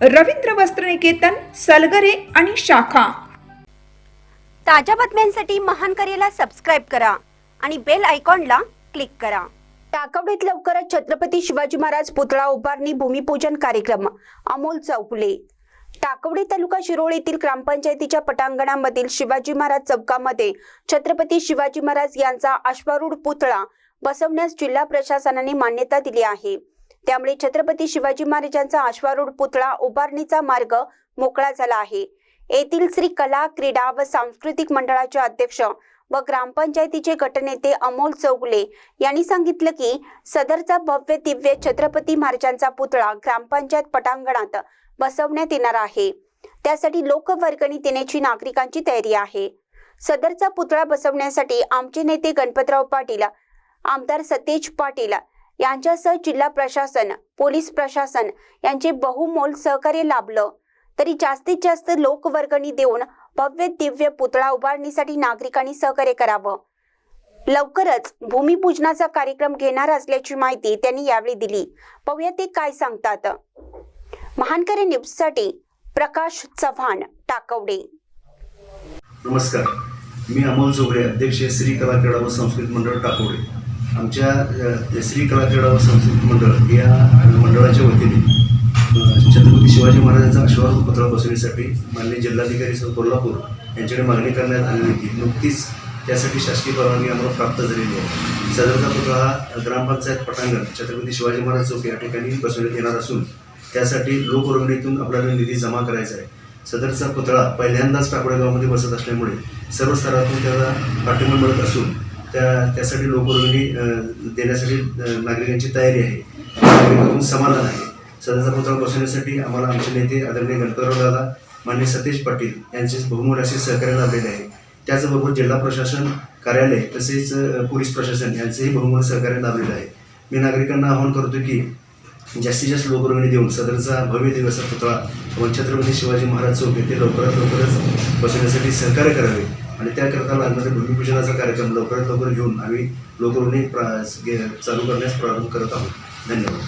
रवींद्र वस्त्रनिकेतन सलगरे आणि शाखा. ताज्या बातम्यांसाठी महान करेला सबस्क्राईब करा आणि बेल आयकॉनला क्लिक करा. टाकवडीत लवकरच छत्रपती शिवाजी महाराज पुतळा उभारणी भूमिपूजन कार्यक्रम अमोल चौकुले टाकवडे तालुका शिरोळ येथील ग्रामपंचायतीच्या पटांगणामधील शिवाजी महाराज चौकामध्ये छत्रपती शिवाजी महाराज यांचा अश्वारूढ पुतळा बसवण्यास जिल्हा प्रशासनाने मान्यता दिली आहे. त्यामुळे छत्रपती शिवाजी महाराजांचा अश्वारूढ पुतळा उभारणीचा मार्ग मोकळा झाला आहे. येथील श्री कला क्रीडा व सांस्कृतिक मंडळाचे अध्यक्ष व ग्रामपंचायतीचे गटनेते अमोल चौगुले यांनी सांगितलं की सदरचा भव्य दिव्य छत्रपती महाराजांचा पुतळा ग्रामपंचायत पटांगणात बसवण्यात येणार आहे. त्यासाठी लोकवर्गणी देण्याची नागरिकांची तयारी आहे. सदरचा पुतळा बसवण्यासाठी आमचे नेते गणपतराव पाटील आमदार सतेज पाटील यांच्यासह जिल्हा प्रशासन पोलीस प्रशासन यांचे बहुमोल सहकार्य लाभलं. तरी जास्तीत जास्त लोकवर्गणी देऊन भव्य दिव्य पुतळा उभारणीसाठी नागरिकांनी सहकार्य करावं. लवकरच भूमिपूजनाचा कार्यक्रम घेणार असल्याची माहिती त्यांनी यावेळी दिली. पाहूया ते काय सांगतात. महानकरे न्यूजसाठी प्रकाश चव्हाण टाकवडे. नमस्कार. मी अमोल जोगडे अध्यक्ष श्री कला क्रीडा व संस्कृत मंडळ टाकवडे. आमच्या श्री कलाक्रीडा व सांस्कृतिक मंडळ या मंडळाच्या वतीने छत्रपती शिवाजी महाराजांचा अश्वारूढ पुतळा बसवण्यासाठी माननीय जिल्हाधिकारी सर कोल्हापूर यांच्याकडे मागणी करण्यात आली होती. नुकतीच त्यासाठी शासकीय परवानगी आम्हाला प्राप्त झालेली आहे. सदरचा पुतळा हा ग्रामपंचायत पटांगण छत्रपती शिवाजी महाराज चौक या ठिकाणी बसवण्यात येणार असून त्यासाठी लोकवर्गणीतून आपल्याला निधी जमा करायचा आहे. सदरचा पुतळा पहिल्यांदाच टाकोडे गावामध्ये बसत असल्यामुळे सर्व स्तरातून त्याला पाठिंबा मिळत असून त्या त्यासाठी लोकवर्गणी देण्यासाठी नागरिकांची तयारी आहे. नागरिकांतून समाधान आहे. सदरचा पुतळा बसवण्यासाठी आम्हाला आमचे नेते आदरणीय गणपतराव दादा मान्य सतीश पाटील यांचे बहुमोल असे सहकार्य लाभलेले आहे. त्याचबरोबर जिल्हा प्रशासन कार्यालय तसेच पोलीस प्रशासन यांचेही बहुमोल सहकार्य लाभलेलं आहे. मी नागरिकांना आवाहन करतो की जास्तीत जास्त लोकवर्गणी देऊन सदरचा भव्य दिवसा पुतळा व छत्रपती शिवाजी महाराज चौक येथे लवकरात लवकरच बसवण्यासाठी सहकार्य करावे. आणि त्याकरता लागणारे भूमिपूजनाचा कार्यक्रम लवकरात लवकर घेऊन आम्ही लोकवर्गणी प्रा गे- चालू करण्यास प्रारंभ करत आहोत. धन्यवाद.